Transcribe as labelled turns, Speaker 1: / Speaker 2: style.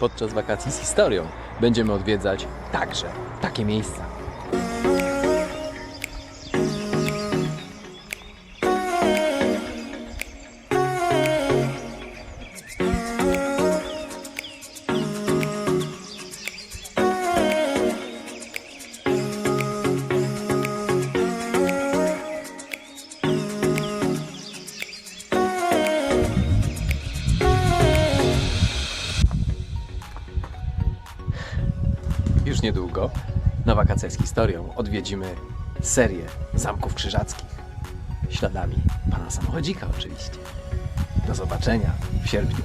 Speaker 1: podczas wakacji z historią będziemy odwiedzać także takie miejsca. Już niedługo na wakacjach z historią odwiedzimy serię zamków krzyżackich. Śladami pana samochodzika oczywiście. Do zobaczenia w sierpniu.